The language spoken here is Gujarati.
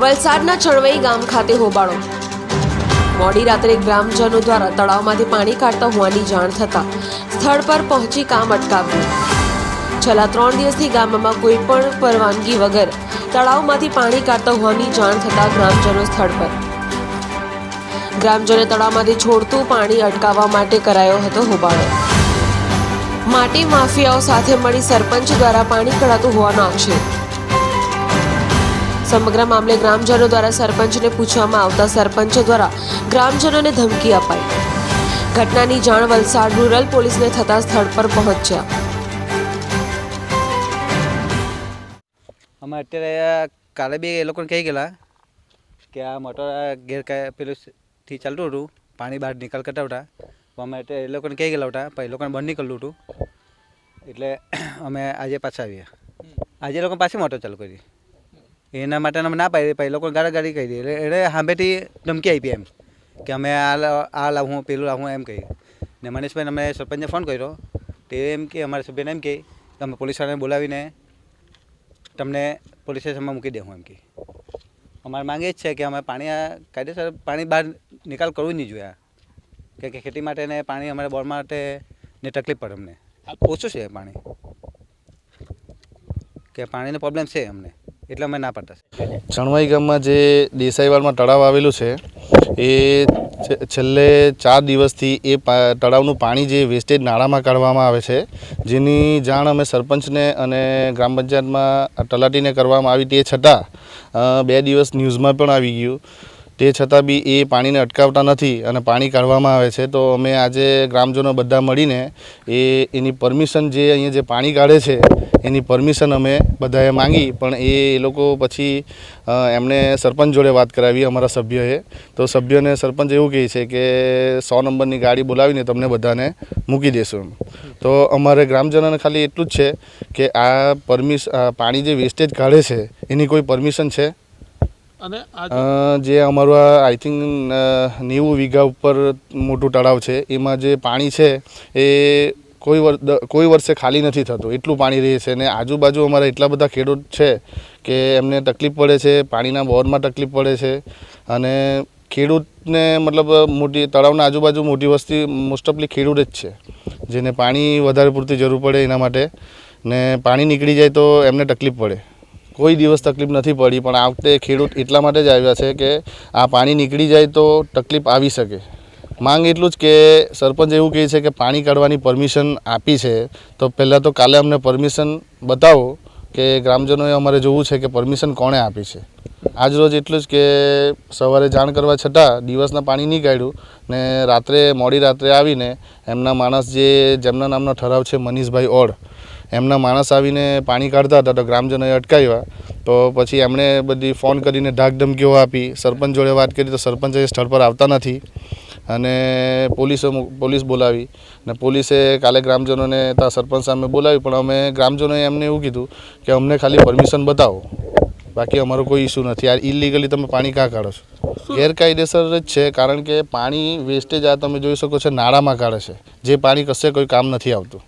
વલસાડના ચણવઈ ગામ ખાતે હોબાળો. મોડી રાત્રે ગ્રામજનો દ્વારા તળાવમાંથી પાણી કાઢતા હોવાની જાણ થતાં સ્થળ પર પહોંચી કામ અટકાવ્યું. છેલ્લા ત્રણ દિવસથી ગામમાં કોઈ પણ પરવાનગી વગર તળાવમાંથી પાણી કાઢતા હોવાની જાણ થતાં ગ્રામજનો સ્થળ પર. ગ્રામજનો તળાવમાંથી છોડતું પાણી અટકાવવા માટે કરાયો હતો હોબાળો. માટી માફિયાઓ સાથે મળી સરપંચ દ્વારા પાણી કઢાતું હોવાનો આક્ષેપ. સમગ્ર મામલે ગ્રામજનો દ્વારા સરપંચને પૂછવામાં આવતા સરપંચ દ્વારા ગ્રામજનોને ધમકી અપાઈ. ઘટનાની જાણ વલસાડ રૂરલ પોલીસને થતા સ્થળ પર પહોંચ્યા. અમે અત્યારે કાલે બી એ લોકોને કહી ગયેલા કે આ મોટર ગેરકાય પેલું થી ચાલતું હતું પાણી બહાર નિકાલ કરતા હતા. અમે અત્યારે એ લોકોને કહી ગયેલા હતા પણ એ લોકોને બંધ નીકળલું હતું. એટલે અમે આજે પાછા આવ્યા આજે લોકો પાછી મોટર ચાલુ કરી. એના માટે અમે ના પાડી પછી ગાડા ગાડી કહી દઈએ એટલે એટલે સાંભેથી ધમકી આપી એમ, કે અમે આ આ લાવું, પેલું લાવું એમ કહી. ને મનીષભાઈને અમે સરપંચને ફોન કર્યો. તે એમ કે, અમારા સભ્યને એમ કે અમે પોલીસવાળાને બોલાવીને તમને પોલીસ સ્ટેશનમાં મૂકી દેવું એમ કે અમારે માંગે જ છે કે અમે પાણી કાયદેસર પાણી બહાર નિકાલ કરવું નહીં જોઈએ. કે કે ખેતી માટે ને પાણી અમારે બોર માટે ને તકલીફ પડે અમને. ઓછું છે પાણી. કે પાણીનો પ્રોબ્લેમ છે અમને. એટલે અમે ના પાડતા ચણવાઈ ગામમાં જે દેસાઈવાડમાં તળાવ આવેલું છે, એ છેલ્લે ચાર દિવસથી એ તળાવનું પાણી જે વેસ્ટેજ નાળામાં કાઢવામાં આવે છે, જેની જાણ અમે સરપંચને અને ગ્રામ પંચાયતમાં તલાટીને કરવામાં આવી તે છતાં બે દિવસ ન્યૂઝમાં પણ આવી ગયું. તે છતાં બી એ પાણીને અટકાવતા નથી અને પાણી કાઢવામાં આવે છે. તો અમે આજે ગ્રામજનો બધા મળીને એ, એની પરમિશન જે અહીંયા જે પાણી કાઢે છે એની પરમિશન અમે બધાએ માંગી પણ એ એ લોકો પછી એમણે સરપંચ જોડે વાત કરાવી અમારા સભ્યોએ. તો સભ્યોને સરપંચ એવું કહે છે કે સો નંબરની ગાડી બોલાવીને તમને બધાને મૂકી દેશું તો અમારે ગ્રામજનોને ખાલી એટલું જ છે કે આ પરમિશ પાણી જે વેસ્ટેજ કાઢે છે એની કોઈ પરમિશન છે? અને જે અમારું આ આઈ થિંક નેવું વીઘા ઉપર મોટું તળાવ છે એમાં જે પાણી છે એ કોઈ વર કોઈ વર્ષે ખાલી નથી થતું. એટલું પાણી રહે છે ને આજુબાજુ અમારા એટલા બધા ખેડૂત છે કે એમને તકલીફ પડે છે, પાણીના બોરમાં તકલીફ પડે છે અને ખેડૂતને મતલબ મોટી, તળાવના આજુબાજુ મોટી વસ્તી મોસ્ટ ઓફલી ખેડૂત જ છે. જેને પાણી વધારે પૂરતી જરૂર પડે એના માટે ને પાણી નીકળી જાય તો એમને તકલીફ પડે. કોઈ દિવસ તકલીફ નથી પડી, પણ આ વખતે ખેડૂત એટલા માટે જ આવ્યા છે કે આ પાણી નીકળી જાય તો તકલીફ આવી શકે. માંગ એટલું જ કે સરપંચ એવું કહે છે કે પાણી કાઢવાની પરમિશન આપી છે. તો પહેલાં તો કાલે અમને પરમિશન બતાવો કે ગ્રામજનોએ અમારે જોવું છે કે પરમિશન કોણે આપી છે. આજ રોજ એટલું જ કે સવારે જાણ કરવા છતાં દિવસના પાણી નહીં કાઢ્યું ને રાત્રે, મોડી રાત્રે આવીને એમના માણસ જે, જેમના નામનો ઠરાવ છે મનીષભાઈ ઓળ, એમના માણસ આવીને પાણી કાઢતા હતા તો ગ્રામજનોએ અટકાવ્યા. તો પછી એમણે બધી ફોન કરીને ધાક ધમકીઓ આપી. સરપંચ જોડે વાત કરી તો સરપંચ એ સ્થળ પર આવતા નથી. અને પોલીસો પોલીસ બોલાવી. ને પોલીસે કાલે ગ્રામજનોને ત્યાં સરપંચ સામે બોલાવી પણ અમે ગ્રામજનોએ એમને એવું કીધું કે અમને ખાલી પરમિશન બતાવો. બાકી અમારો કોઈ ઇસ્યુ નથી. આ ઇલીગલી તમે પાણી કાં કાઢો છો? ગેરકાયદેસર જ છે. કારણ કે પાણી વેસ્ટેજ આ તમે જોઈ શકો છો, નાળામાં કાઢે છે. જે પાણી કશે કોઈ કામ નથી આવતું.